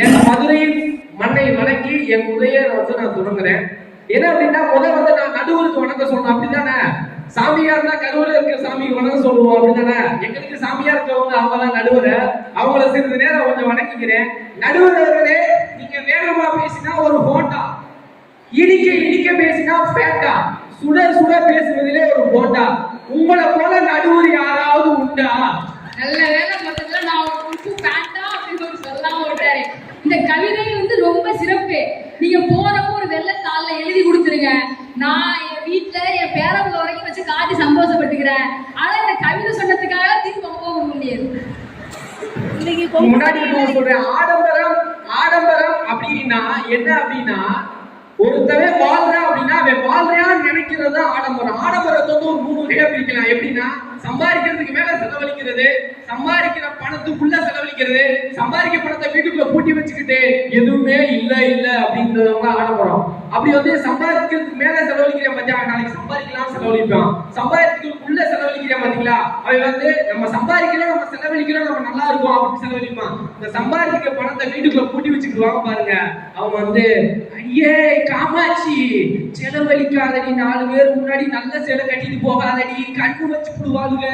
என் மதுரையின் மண்ணை வணங்கி என் உதய வந்து நான் தொடங்குறேன். என்ன அப்படின்னா முதல் வந்து நான் நடுவருக்கு வணக்கம் சொல்லணும். அப்படிதானே சாமியா இருந்தா கருவூர்ல இருக்கிற சாமிக்கு வணக்கம் சொல்லுவோம். அப்படிதானே எங்களுக்கு சாமியா இருக்கவங்க அவங்க தான் நடுவர். அவங்கள சிறிது நேரம் கொஞ்சம் வணங்கிக்கிறேன் நடுவர் நீங்க வேகமா பேசினா ஒரு ஹோண்டா இடிக்க இடிக்க பேசினா பேட்டா சுட சுட பேசுவதிலே ஒரு போட்டா உங்களை போல நடுவர் யாராவது உண்டா? நல்ல வேலை மொத்தத்துல நான் ஒரு கவிதை வந்து ரொம்ப சிறப்பு. நீங்க போறப்போ ஒரு வெள்ளை தாள்ல எழுதி கொடுத்துருங்க. நான் என் வீட்ல என் பேரப்புல வரைக்கும் வச்சு காட்டி சந்தோஷப்பட்டுக்கிறேன். ஆனா இந்த கவிதை சொன்னதுக்காக திரும்ப போக முடியாது. முன்னாடி நான் சொல்றேன் ஆடம்பரம் ஆடம்பரம் அப்படின்னா என்ன அப்படின்னா ஒருத்தவன் வாழ்றான் அப்படின்னா அவன் வாழ்றையான்னு நினைக்கிறது தான் ஆடம்பரம். ஆடம்பரத்தை வந்து ஒரு மூணு வகையா பிரிக்கலாம். எப்படின்னா சம்பாதிக்கிறதுக்கு மேல செலவழிக்கிறது சம்பாதிக்கிற பணத்துக்குள்ள செலவழிக்கிறது சம்பாதிக்க பணத்தை வீட்டுக்குள்ள பூட்டி வச்சுக்கிட்டு எதுவுமே இல்ல இல்ல அப்படின்றதவங்க ஆடம்பரம். அப்படி வந்து சம்பாதிக்கிறதுக்கு மேல செலவழிக்கிறேன் பத்தியா? நாளைக்கு சம்பாதிக்கலாம் செலவழிப்பான். சம்பாதிக்கிறதுக்குள்ள செலவழிக்கிறேன். அவன் வந்து நம்ம சம்பாதிக்கிறோம் நம்ம செலவழிக்கிறோம் நம்ம நல்லா இருக்கும் அப்படின்னு செலவழிப்பான். இந்த சம்பாதிக்கிற பணத்தை வீட்டுக்குள்ள பூட்டி வச்சுக்கிடுவாங்க பாருங்க. அவன் வந்து ஐயே காமாட்சி செலவழிக்காதடி நாலு பேர் முன்னாடி நல்ல சேலை கட்டிட்டு போகாதடி கண்ணு வச்சு விடுவாங்க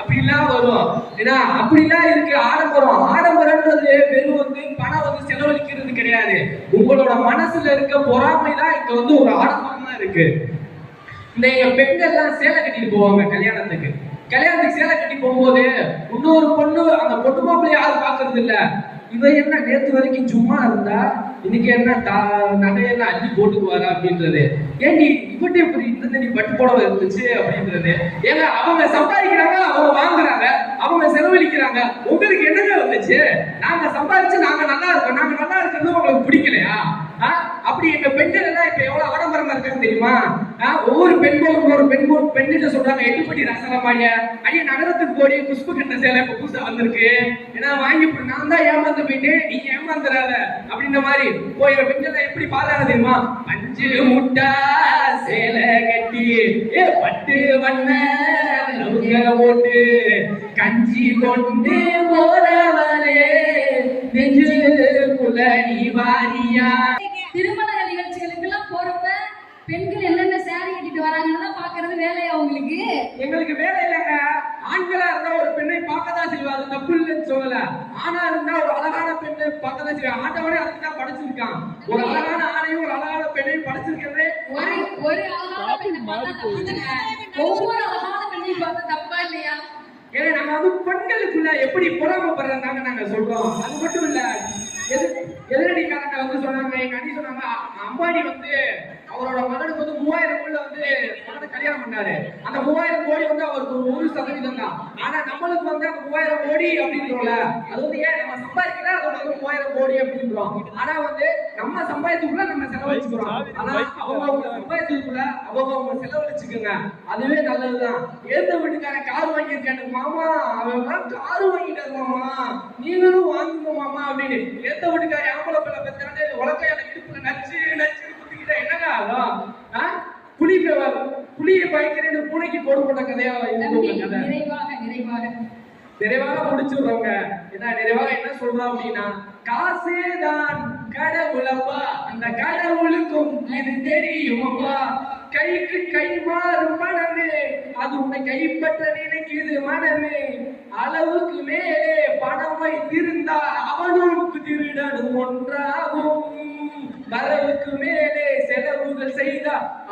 அப்படிலாம் வரும். ஏன்னா அப்படிலாம் இருக்கு ஆடம்பரம். ஆடம்பரம்ன்றது வெறும் வந்து பணம் வந்து செலவழிக்கிறது கிடையாது. உங்களோட மனசுல இருக்க பொறாமை தான் இங்க வந்து ஒரு ஆடம்பரம் தான் இருக்கு. இந்த எங்க பெண்கள்லாம் சேலை கட்டிட்டு போவாங்க கல்யாணத்துக்கு. கல்யாணத்துக்கு சேலை கட்டி போகும்போது இன்னொரு பொண்ணு அந்த பொண்ணு மாப்பிள்ளை யாரும் பாக்குறது இல்ல. இவ என்ன நேத்து வரைக்கும் சும்மா இருந்தா இன்னைக்கு என்ன தா- நகையெல்லாம் அள்ளி போட்டுக்குவாரா அப்படின்றது. ஏண்டி இவட்டு இப்படி இருந்த நீ பட்டு புடவை இருந்துச்சு அப்படின்றது. ஏங்க அவங்க சம்பாதிக்கிறாங்க அவங்க வாங்குறாங்க அவங்க செலவழிக்கிறாங்க. உங்களுக்கு என்னங்க வந்துச்சு? நாங்க சம்பாதிச்சு நாங்க நல்லா இருக்கோம். நாங்க நல்லா இருக்கிறது உங்களுக்கு பிடிக்கலையா? ஆ? அப்படி எங்க பெண்கள் எல்லாம் இப்ப எவ்வளவு ஆடம்பரமா இருக்காங்க தெரியுமா? ஆ? ஒவ்வொரு பெண்களும் ஒரு பெண் பெண்கிட்ட சொல்றாங்க எட்டுப்பட்டி ரசனமாடிய ஐயா நகரத்துக்கு போடி குஷ்பு கண்ண சேலை இப்ப புதுசா வந்திருக்கு. ஏன்னா வாங்கி நான் தான் ஏமாந்து போயிட்டு நீ ஏமாந்துடாத அப்படின்ற மாதிரி போய் பெண்கள் எப்படி பாருங்க தெரியுமா? அஞ்சு முட்டா சேலை கட்டி ஏ பட்டு வண்ண போட்டு கஞ்சி கொண்டு போறவரே நெஞ்சு குல நீ வாரியா. திரும்ப நிகழ்ச்சிகளுக்கு எல்லாம் போறப்ப பெண்கள் என்னென்ன சேரீ கட்டிட்டு வராங்கன்னு பாக்குறது வேலையா உங்களுக்கு? எங்களுக்கு வேலை இல்லைங்க. ஆண்களா இருந்தா ஒரு பெண்ணை பார்க்க தான் செய்வா. அது தப்பு இல்லைன்னு சொல்லல. ஆணா இருந்தா ஒரு அழகான பெண்ணை பார்க்க தான் செய்வா. ஆண்டவரே அதுக்கு தான் படைச்சிருக்கான். ஒரு அழகான ஆணையும் ஒரு அழகான பெண்ணையும் படைச்சிருக்கிறதே ஒரு ஒரு அழகான பெண்ணை பார்த்தா தப்பு தானே? ஒவ்வொரு அழகான பெண்ணையும் பார்த்தா தப்பா இல்லையா? ஏன்னா நாங்க வந்து பெண்களுக்குள்ள எப்படி பொறாமப்படுறாங்க நாங்க சொல்றோம். அது மட்டும் இல்ல எதிர் எதிரடிக்காரங்க வந்து சொன்னாங்க எங்க அண்ணி சொன்னாங்க அம்பானி வந்து அவரோட மகனுக்கு வந்து மூவாயிரம் கோடி வந்து மகனை கல்யாணம் பண்ணாரு. அந்த மூவாயிரம் கோடி வந்து அவருக்கு ஒரு ஒரு சதவீதம் தான். ஆனா நம்மளுக்கு வந்து அந்த மூவாயிரம் கோடி அப்படின்றோம்ல அது வந்து ஏன் நம்ம சம்பாதிக்கிறா அது வந்து மூவாயிரம் கோடி அப்படின்றோம். ஆனா வந்து நம்ம சம்பாதித்துக்குள்ள நம்ம செலவழிச்சுக்கிறோம். ஆனா அவங்க அவங்க அவங்க அவங்க செலவழிச்சுக்கோங்க. அதுவே நல்லதுதான். எந்த வீட்டுக்காரன் கார் வாங்கியிருக்கானு மாமா அவன் கார் வாங்கிட்டாரு மாமா. நீங்களும் வாங்குங்க மாமா அப்படின்னு எந்த வீட்டுக்காரன் ஆம்பளை நிறைவாக முடிச்சுடுறவங்க. ஏன்னா நிறைவாக என்ன சொல்றோம் அப்படின்னா காசே தான் கடவுளப்பா. அந்த கடவுளுக்கும் இது தெரியுமப்பா. கைக்கு கை மாறும் மனமே. அது உன்னை கைப்பற்ற நினைக்குது மனமே. அளவுக்கு மேலே பணம் வைத்திருந்தால் அவனும் திருடனும் ஒன்றாகும். வரவுக்கு மேலே செய்த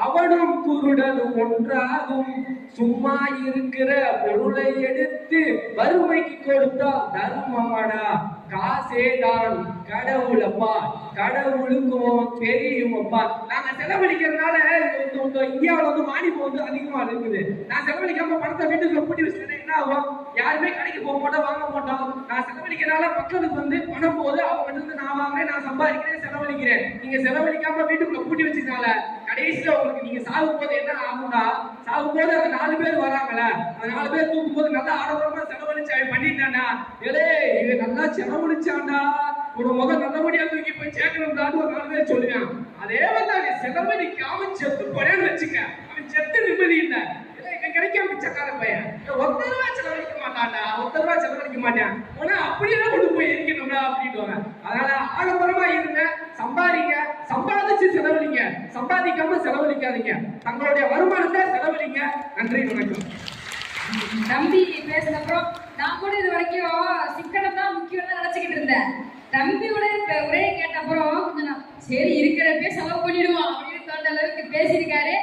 அவனும் குருடனும் ஒன்றாகும். சும்மா இருக்கிற பொருளை எடுத்து வறுமைக்கு கொடுத்தா தர்மமாடா. காசேதான் கடவுளப்பா. கடவுளுக்கும் தெரியுமப்பா. நாங்க செலவழிக்கிறதுனால இந்தியாவில இந்தியாவுல வந்து மானியம் வந்து அதிகமா இருக்குது. நான் செலவழிக்காம பணத்தை வீட்டுக்குள்ள பூட்டி வச்சுட்டேன்னா என்ன ஆகும்? யாருமே கடைக்கு போக மாட்டோம் வாங்க மாட்டோம். நான் செலவழிக்கிறனால மக்களுக்கு வந்து பணம் போது அவங்க கிட்ட இருந்து நான் வாங்குறேன் நான் சம்பாதிக்கிறேன் செலவழிக்கிறேன். நீங்க செலவழிக்காம வீட்டுக்குள்ள பூட்டி வச்சதுனால கடைசியில உங்களுக்கு நீங்க சாகும் போது என்ன ஆகும்னா சாகும் போது அந்த நாலு பேர் வராங்கல்ல அந்த நாலு பேர் தூக்கும் போது நல்லா ஆடம்பரமா செலவழிச்சு அவன் பண்ணிட்டானா ஏலே இது நல்லா செலவழிச்சாண்டா ஒரு முகம் நல்லபடியா தூக்கி போய் சேர்க்கணும்டான்னு ஒரு நாலு பேர் சொல்லுவேன். அதே வந்து அவன் செலவழிக்காம செத்து போறேன்னு வச்சுக்க அவன் செத்து நிம்மதி இல்லை. ஏலே, கிடைக்காம பிச்சைக்கார பையன். ஒத்த ரூபா செலவழிக்க மாட்டான்டா ஒத்த ரூபா செலவழிக்க மாட்டான். ஆனா அப்படியே கொண்டு போய் எரிக்கணும்டா அப்படின்னு அதனால செலவழிங்க. சம்பாதிக்காம செலவழிக்காதீங்க. தங்களுடைய வருமானத்தை செலவழிங்க. நன்றி வணக்கம். தம்பி பேசினப்புறம் நான் கூட இது வரைக்கும் சிக்கனம் தான் முக்கியம் நினைச்சுக்கிட்டு இருந்தேன். தம்பியோட உரையை கேட்ட அப்புறம் கொஞ்சம் சரி இருக்கிறப்பே செலவு பண்ணிடுவோம் அப்படின்னு தோன்ற அளவுக்கு பேசியிருக்காரு.